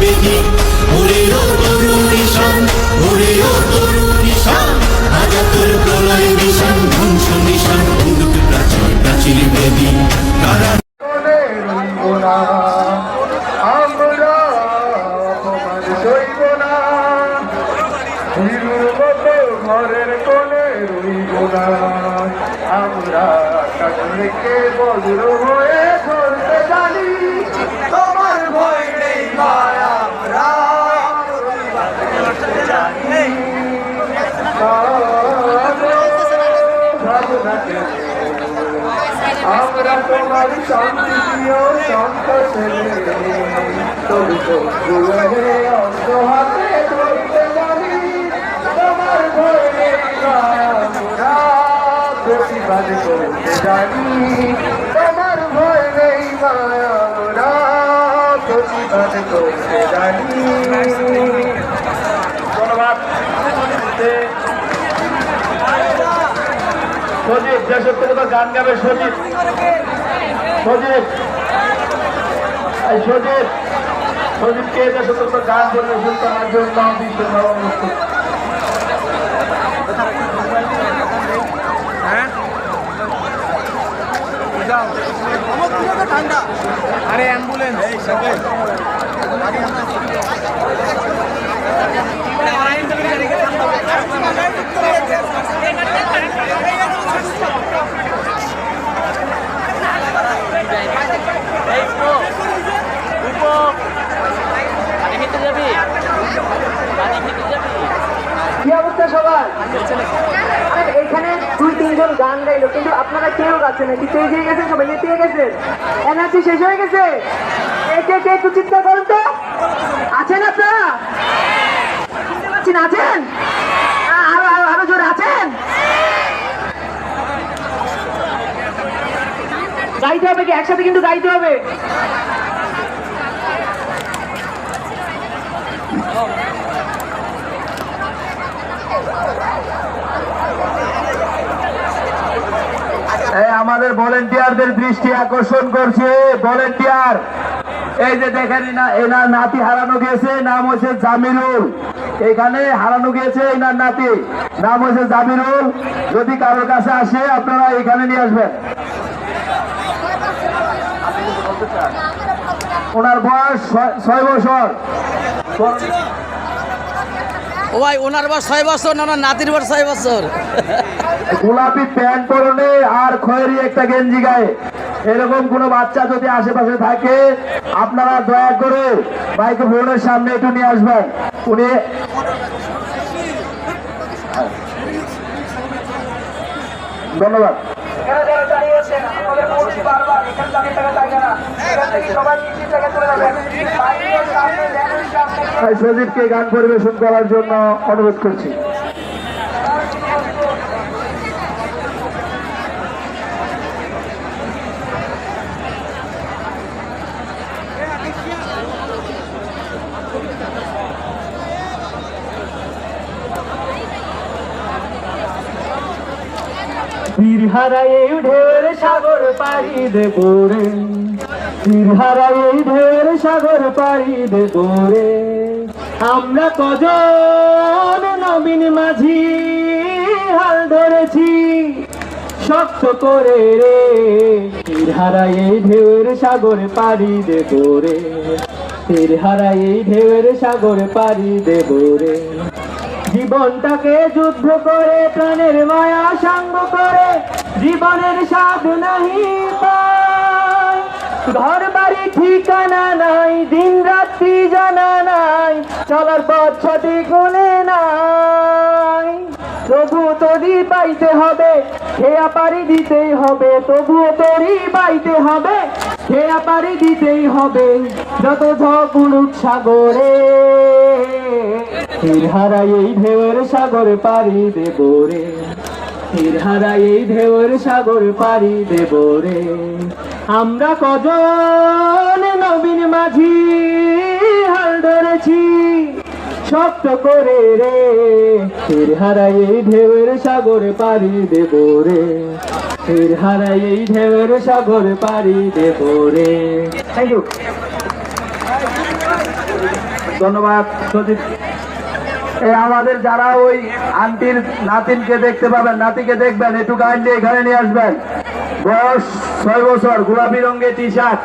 বেদি ওরে ও তরুণ নিশান ওরে ও তরুণ নিশান আজা তোর প্রলয় নিশান ধ্বংস নিশান উদুক প্রাচীর প্রাচীর বেদি কারা ঘরের কোনে রইব না আমরা কাজকে বজ্র হয়ে ধরতে তোমার শান্তি প্রিয় সন্তোষে তবু তবু অন্ত হাতে ধরতে জানি তোমার ভয় আমরা প্রতিবাদ করতে জানি। তোমার ভয় নেই আমরা প্রতিবাদ করতে জানি। ধন্যবাদ। সজিব দেশত্বকতা গান গাবে সজিব। সজিব। এই সজিব সজিবকে দেশত্বকতা গান পরিবেশন করার জন্য বিশ্ব অনুষ্ঠিত আরে অ্যাম্বুলেন্স খেতে যাবি পানি খেতে যাবি কি অবস্থা সবার? এখানে দুই, তিনজন গান গাইলো, কিন্তু আপনারা কেউ গাচ্ছেন না তেজ হয়ে গেছেন সবাই নেতিয়ে গেছেন এনার্জি শেষ হয়ে গেছে। কে কে একটু চিৎকার তো। আছেন আপনারা? আছেন? আরও আরও আরও জোরে আছেন? গাইতে হবে কি? একসাথে কিন্তু গাইতে হবে। আমাদের ভলেন্টিয়ারদের দৃষ্টি আকর্ষণ করছে, ভলেন্টিয়ার। এই যে দেখেন এনার নাতি হারানো গেছে নাম হচ্ছে জামিরুল। এখানে হারানো গিয়েছে এনার নাতি, নাম হচ্ছে জামিরুল। যদি কারোর কাছে আসে, আপনারা এখানে নিয়ে আসবেন। ওনার বয়স ছয় বছর। ও ভাই ওনার বয়স ছয় বছর না ওনার নাতির বয়স ছয় বছর। গোলাপি প্যান্ট পরনে আর খয়েরি একটা গেঞ্জি গায়ে। এরকম কোনো বাচ্চা যদি আশেপাশে থাকে আপনারা দয়া করে মাইক্রোফোনের সামনে একটু নিয়ে আসবেন। উনি ধন্যবাদ। এখানে যারা দাঁড়িয়ে আছেন আমাদের বারবার এখানে দাঁড়িয়ে থাকা যায় না। এখান থেকে সবাই নিচে জায়গায় চলে যাবেন বাইরের সামনে ল্যাবের সামনে গিয়ে তাই সজীবকে গান পরিবেশন করার জন্য অনুরোধ করছি। তীর হারাই ঢের সাগর পাড়ি দেব রে। তীর হারাই ঢের সাগর পাড়ি দেব রে। আমরা কজন নবীন মাঝি হাল ধরেছি, শক্ত করে রে, তীর হারাই ঢেউয়ের সাগর পাড়ি দেব রে। তীর হারাই ঢেউয়ের সাগর পাড়ি দেব রে। জীবনটাকে যুদ্ধ করে, প্রাণের মায়া সাঙ্গ করে, জীবনের স্বাদ নাহি পায়। ঘর ঠিকানা নাই, দিন রাত্রি জানা নাই, চলার পথ সঠিক গুণে নাই। তবু তরি পাইতে হবে, খেয়া পারি দিতেই হবে, তবুও তরি পাইতে হবে, খেয়া পারি দিতেই হবে, যত ঝকুলুক সাগরে। তীর হারাই এই ঢেউয়ের সাগর পারি দেব রে। তীর হারাই এই ঢেউয়ের সাগর পারি দেব রে। আমরা কজন নবীন মাঝি হাল ধরেছি, শক্ত করে রে। ফির হারাই এই ঢেউয়ের সাগরে পাড়ি দেব রে। ফির হারাই এই ঢেউয়ের সাগরে পাড়ি দেব রে। থ্যাংক ইউ ধন্যবাদ, সজিত। আমাদের যারা ওই আন্টির নাতিনকে দেখতে পাবেন, নাতিকে দেখবেন, একটু কাইন্ডলি এখানে নিয়ে আসবেন। বয়স ছয় বছর, গোলাপি রঙের টি শার্ট